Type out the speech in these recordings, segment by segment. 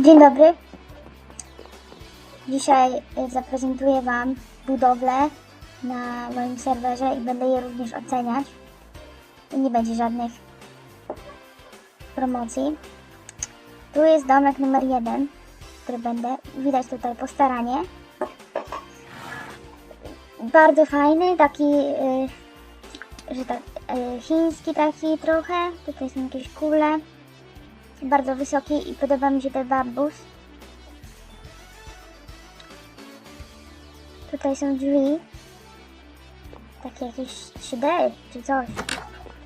Dzień dobry. Dzisiaj y, zaprezentuję Wam budowlę na moim serwerze i będę je również oceniać. I nie będzie żadnych promocji. Tu jest domek numer jeden, który będę. Widać tutaj postaranie. Bardzo fajny, taki, y, że tak, y, chiński taki trochę. Tutaj są jakieś kule bardzo wysoki i podoba mi się ten bambus. Tutaj są drzwi. Takie jakieś 3D czy coś.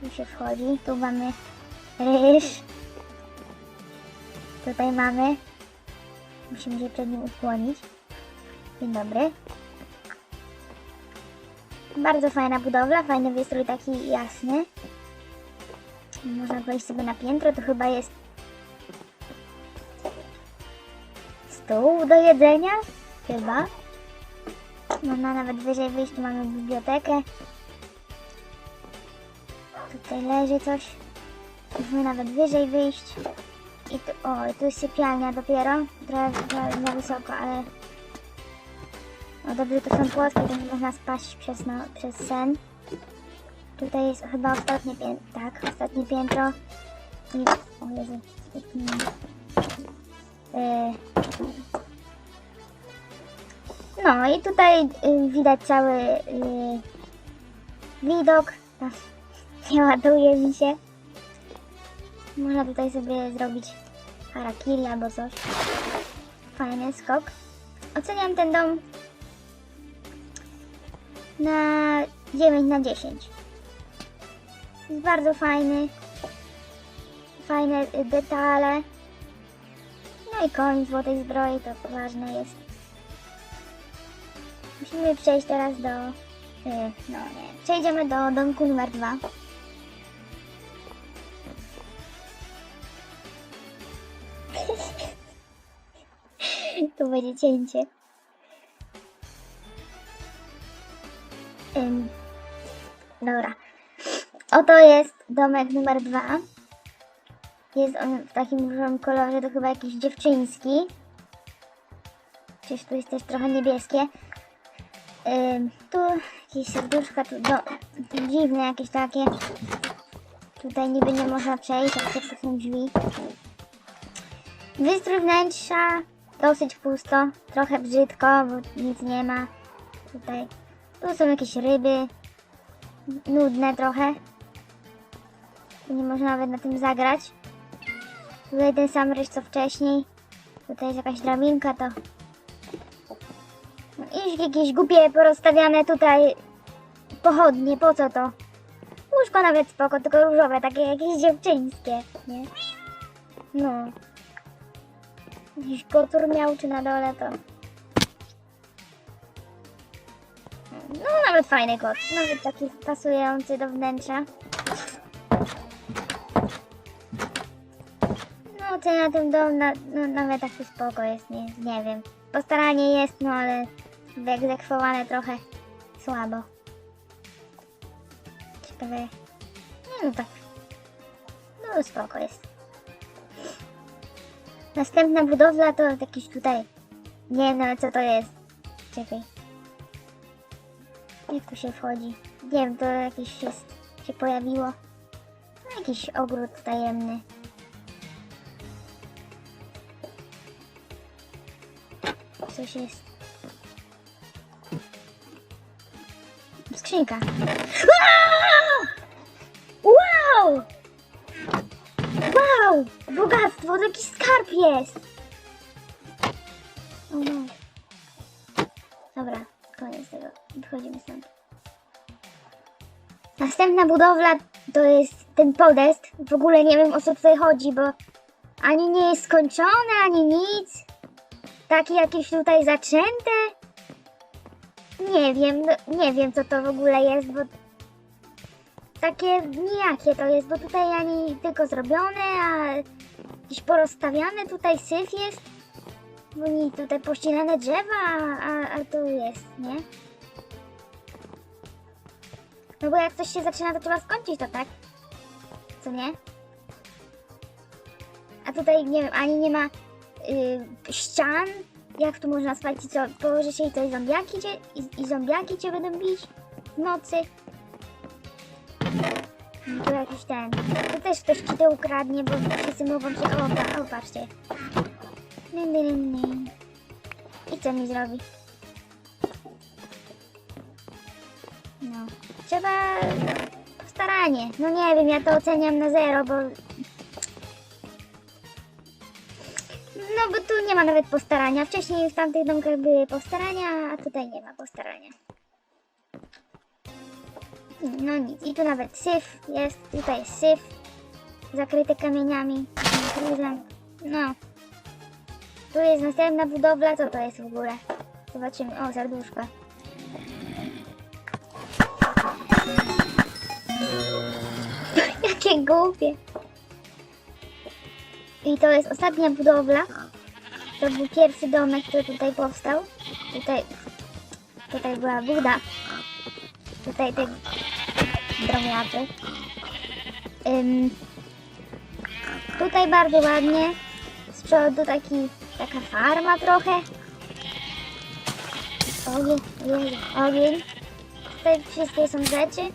Tu się wchodzi. Tu mamy ryż. Tutaj mamy. Musimy się przed nim ukłonić. Dzień dobry. Bardzo fajna budowla, fajny wystrój taki jasny. Można wejść sobie na piętro, to chyba jest stół do jedzenia? Chyba. Można nawet wyżej wyjść, tu mamy bibliotekę. Tutaj leży coś. Możemy nawet wyżej wyjść. I tu, o, i tu jest sypialnia dopiero. Trochę, na wysoko, ale... O, dobrze, to są płotki, nie można spaść przez, no, przez sen. Tutaj jest chyba ostatnie piętro. Tak, ostatnie piętro. I... O Jezu. Yy, no i tutaj y, widać cały y, widok. Nie ładuje mi się. Można tutaj sobie zrobić harakiri albo coś. Fajny skok. Oceniam ten dom na 9 na 10. Jest bardzo fajny. Fajne y, detale. No i koń złotej zbroi, to ważne jest. Musimy przejść teraz do... y, No nie, przejdziemy do domku numer dwa. tu będzie cięcie. Dobra. Oto jest domek numer dwa. Jest on w takim różowym kolorze, to chyba jakiś dziewczyński. Przecież tu jest też trochę niebieskie. Ym, tu jakieś serduszka, tu do, dziwne jakieś takie. Tutaj niby nie można przejść, ale to są drzwi. Wystrój wnętrza dosyć pusto, trochę brzydko, bo nic nie ma. Tutaj, tu są jakieś ryby, nudne trochę. Nie można nawet na tym zagrać. Tutaj ten sam ryż co wcześniej. Tutaj jest jakaś drabinka, to... No I jakieś głupie porozstawiane tutaj pochodnie, po co to? Łóżko nawet spoko, tylko różowe, takie jakieś dziewczyńskie, nie? No. Jakiś kotur miał, czy na dole to... No nawet fajny kot, nawet taki pasujący do wnętrza. No ocena tym dom na, no, nawet taki spoko jest, nie, nie wiem. Postaranie jest, no ale wyegzekwowane trochę słabo. Ciekawe. Nie no tak. No spoko jest. Następna budowla to jakiś tutaj. Nie wiem nawet co to jest. Czekaj. Jak tu się wchodzi? Nie wiem, to jakieś jest, się pojawiło. No, jakiś ogród tajemny. Coś jest. Skrzynka. Wow! Wow! Bogactwo, to jakiś skarb jest! O no. Dobra, koniec tego. Wychodzimy stąd. Następna budowla to jest ten podest. W ogóle nie wiem o co tutaj chodzi, bo ani nie jest skończone, ani nic. Takie jakieś tutaj zaczęte. Nie wiem, no, nie wiem co to w ogóle jest, bo takie nijakie to jest, bo tutaj ani tylko zrobione, a jakieś porozstawiane tutaj syf jest. Bo nie tutaj pościnane drzewa, a, a tu jest, nie? No bo jak coś się zaczyna, to trzeba skończyć to, tak? Co nie? A tutaj, nie wiem, ani nie ma y, ścian. Jak tu można spać i co? Położy się i to i zombiaki cię, i, i zombiaki cię będą bić w nocy. Tu jakiś ten. Tu też ktoś ci to ukradnie, bo wszyscy mogą się. O, pa, o patrzcie. I co mi zrobi? No. Trzeba staranie. No nie wiem, ja to oceniam na zero, bo nie ma nawet postarania. Wcześniej w tamtych domkach były postarania, a tutaj nie ma postarania. No nic. I tu nawet syf jest. Tutaj jest syf. Zakryty kamieniami. No. Tu jest następna budowla. Co to jest w ogóle? Zobaczymy. O, serduszko. Jakie głupie. I to jest ostatnia budowla. To był pierwszy domek, który tutaj powstał. Tutaj, tutaj była Buda. Tutaj te dromiaty. Ym, tutaj bardzo ładnie. Z przodu taki, taka farma trochę. Ogień, ogień, ogień. Tutaj wszystkie są rzeczy.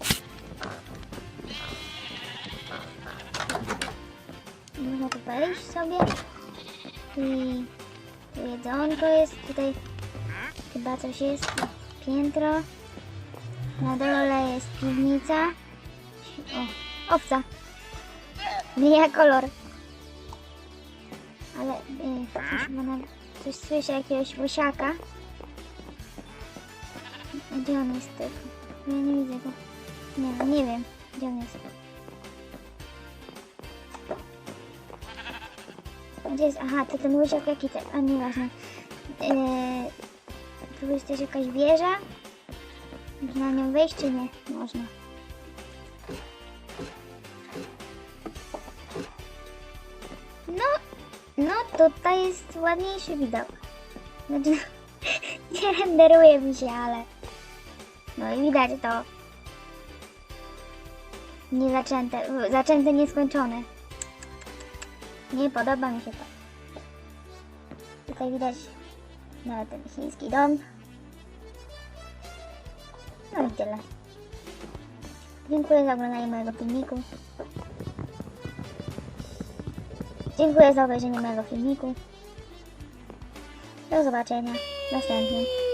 Można tu wejść sobie. I jedzonko jest. Tutaj chyba coś jest. Piętro. Na dole jest piwnica. O, owca. Zmienia kolor. Ale y, coś, na, coś słyszę jakiegoś łosiaka. Gdzie on jest? Ja nie widzę go. Nie, nie wiem, gdzie on jest. Gdzie jest? Aha, to ten łysiak jaki ten? A nieważne. Eee, tu jest też jakaś wieża. Można na nią wejść czy nie? Można. No, no tutaj jest ładniejszy widok. Znaczy, nie renderuje mi się, ale... No i widać to. Niezaczęte, zaczęte, nieskończone. Nie podoba mi się to. Tutaj widać no, ten chiński dom. No i tyle. Dziękuję za oglądanie mojego filmiku. Dziękuję za obejrzenie mojego filmiku. Do zobaczenia następnym.